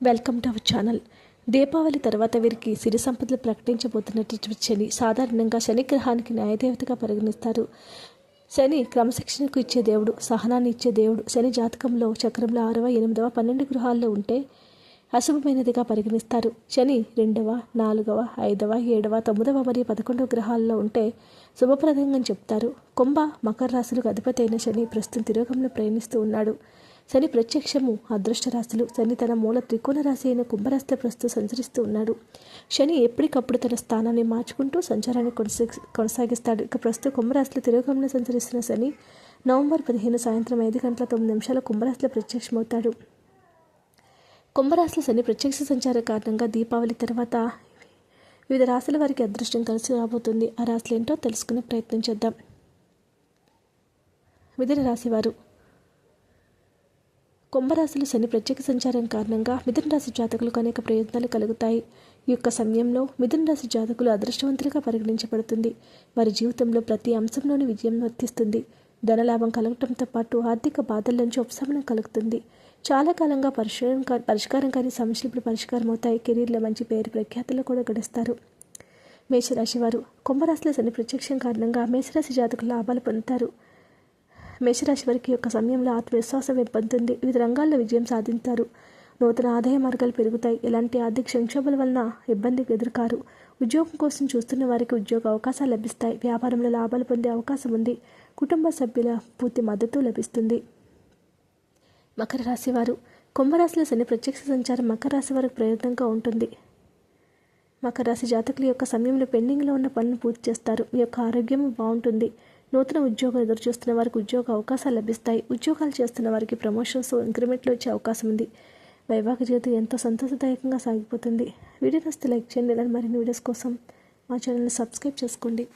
Welcome to our channel. Deepavali తర్వాత వీరికి సిరి సంపదలు ప్రకటించబోతున్నటువంటి శని సాధారణంగా శని గ్రహానికి న్యాయదేవతగా పరిగణిస్తారు. శని క్రమశిక్షణకు ఇచ్చే దేవుడు సహనాన్ని ఇచ్చే దేవుడు. శని జాతకంలో చక్రంలో ఆరవ ఎనిమిదవ పన్నెండు గృహాల్లో ఉంటే అశుభమైనదిగా పరిగణిస్తారు. శని రెండవ నాలుగవ ఐదవ ఏడవ తొమ్మిదవ మరియు పదకొండవ గ్రహాల్లో ఉంటే శుభప్రదంగా చెప్తారు. కుంభ మకర రాశులకు అధిపతి అయిన శని ప్రస్తుతం తిరోగంలో ప్రయాణిస్తూ ఉన్నాడు. శని ప్రత్యక్షము. అదృష్ట రాశులు శని తన మూల త్రికోణ రాశి అయిన కుంభరాశితో ప్రస్తుతం సంచరిస్తూ ఉన్నాడు. శని ఎప్పటికప్పుడు తన స్థానాన్ని మార్చుకుంటూ సంచారాన్ని కొనసాగి కొనసాగిస్తాడు. ఇక ప్రస్తుతం కుంభరాశిలో తిరోగంలో సంచరిస్తున్న శని నవంబర్ పదిహేను సాయంత్రం ఐదు గంటల తొమ్మిది నిమిషాల కుంభరాశిలో ప్రత్యక్షమవుతాడు. కుంభరాశిలో శని ప్రత్యక్ష సంచార కారణంగా దీపావళి తర్వాత వివిధ రాశుల వారికి అదృష్టం కలిసి రాబోతుంది. ఆ రాశులు ఏంటో తెలుసుకునే ప్రయత్నం చేద్దాం. మిథున రాశివారు కుంభరాశిలో శని ప్రత్యేక సంచారం కారణంగా మిథున రాశి జాతకులకు అనేక ప్రయోజనాలు కలుగుతాయి. ఈ యొక్క సమయంలో మిథున రాశి జాతకులు అదృష్టవంతులుగా పరిగణించబడుతుంది. వారి జీవితంలో ప్రతి అంశంలోని విజయం వర్తిస్తుంది. ధనలాభం కలగటంతో పాటు ఆర్థిక బాధల నుంచి ఉపశమనం కలుగుతుంది. చాలా కాలంగా పరిష్కారం కా- పరిష్కారం కాని సమస్యలు ఇప్పుడు పరిష్కారం అవుతాయి. కెరీర్లో మంచి పేరు ప్రఖ్యాతులు కూడా గడిస్తారు. మేషరాశి వారు కుంభరాశిలో శని ప్రత్యక్షం కారణంగా మేషరాశి జాతకులు లాభాలు పొందుతారు. మేషరాశి వారికి యొక్క సమయంలో ఆత్మవిశ్వాసం ఇబ్బంది వివిధ రంగాల్లో విజయం సాధించారు నూతన ఆదాయ మార్గాలు పెరుగుతాయి. ఎలాంటి ఆర్థిక సంక్షోభాల వలన ఇబ్బందికి ఎదుర్కారు. ఉద్యోగం కోసం చూస్తున్న వారికి ఉద్యోగ అవకాశాలు లభిస్తాయి. వ్యాపారంలో లాభాలు పొందే అవకాశం ఉంది. కుటుంబ సభ్యుల పూర్తి మద్దతు లభిస్తుంది. మకర రాశి వారు. కుంభరాశిలో శని ప్రత్యక్ష సంచారం మకర రాశి వారికి ప్రయోజనంగా ఉంటుంది. మకర రాశి జాతకుల యొక్క సమయంలో పెండింగ్లో ఉన్న పనులు పూర్తి చేస్తారు. మీ యొక్క ఆరోగ్యం బాగుంటుంది. నూతన ఉద్యోగం ఎదురు చూస్తున్న వారికి ఉద్యోగ అవకాశాలు లభిస్తాయి. ఉద్యోగాలు చేస్తున్న వారికి ప్రమోషన్స్ ఇంక్రిమెంట్లు వచ్చే అవకాశం ఉంది. వైవాహిక జీవితం ఎంతో సంతోషదాయకంగా సాగిపోతుంది. వీడియో నస్తే లైక్ చేయండి. ఇలాంటి మరిన్ని వీడియోస్ కోసం మా ఛానల్ని సబ్స్క్రైబ్ చేసుకోండి.